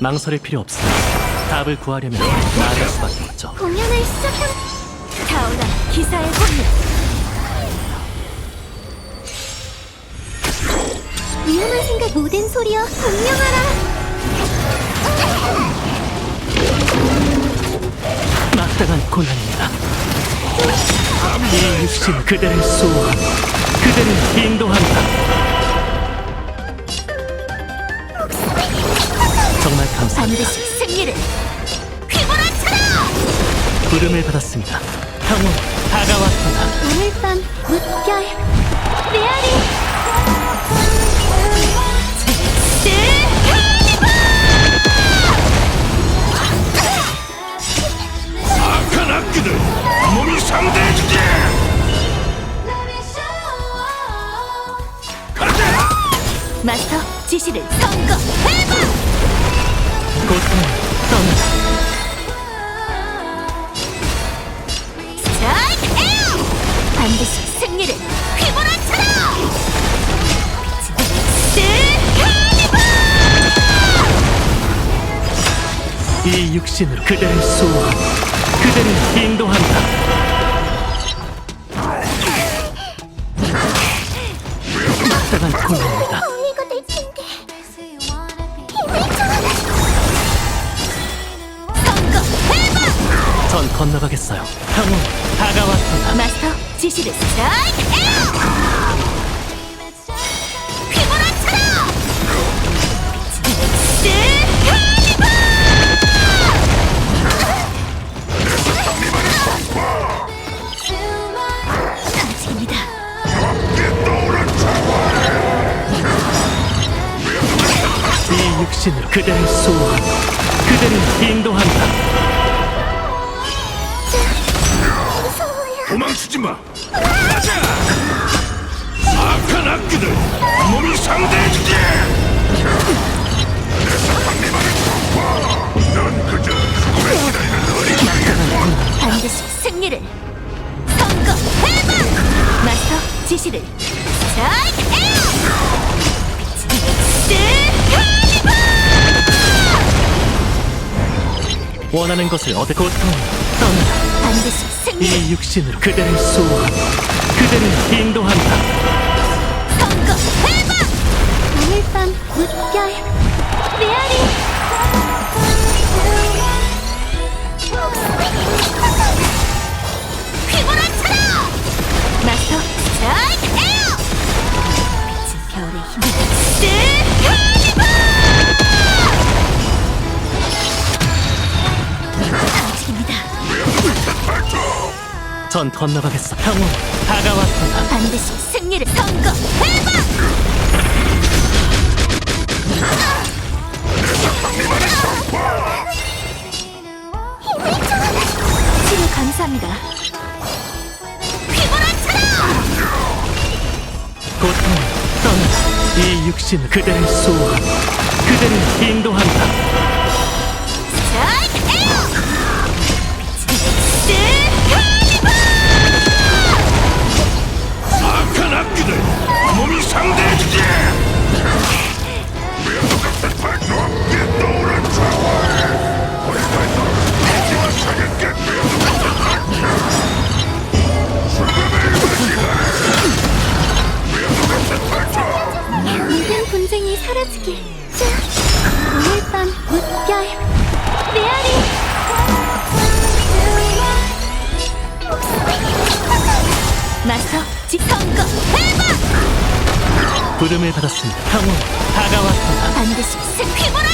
망설일 필요 없습니다. 답을 구하려면 나아갈 수밖에 없죠. 공연을 시작한 타오라 기사의 혼명 위험한 생각 모든 소리여 공명하라 마땅한 고난입니다. 이 육신 그대를 수호하고 그대를 인도한다. 감사합니다. 반드시 승리를 휘몰아쳐라 부름을 받았습니다. 평온 다가왔구나. 오늘 밤 무별 메아리 악한 악기들 몸이 상대해주지 가자 마스터 지시를 선거해봐 반드시 승리를 휘몰아쳐라 이 육신으로 그대를 수호하고 그대를 인도한다. 마땅한 고난입니다. 전 건너가겠어요. 평온 다가왔구나. 마스터 지시를 스트라이크 휘몰아쳐라 이 육신으로 그대를 수호하고 그대를 인도한다. 도망치지 마. 가자! 악한 악기들 몸이 상대해 주지 넌 그저 죽음에 기다리는 반드시 승리를. 선거해봐 마스터 지시를 스트라이크 에어 원하는 것을 얻을 고통 떠나 반드시 승리를 이 육신으로 그대를 수호하고 그대를 인도한다. 선거해봐 오늘 밤 무별 전 건너가겠어. 평온 다가왔구나. 반드시 승리를 선거해봐 치료 감사합니다 휘몰아쳐라 고통 떠나 이 육신 그대를 수호하고 그대를 인도한다. 모든 분쟁이 사라지길. 자, 오늘 밤 무별 메아리! 마스터 직선거 해봐! 부름을 받았습니다. 평온 다가왔구나. 반드시 승 휘몰아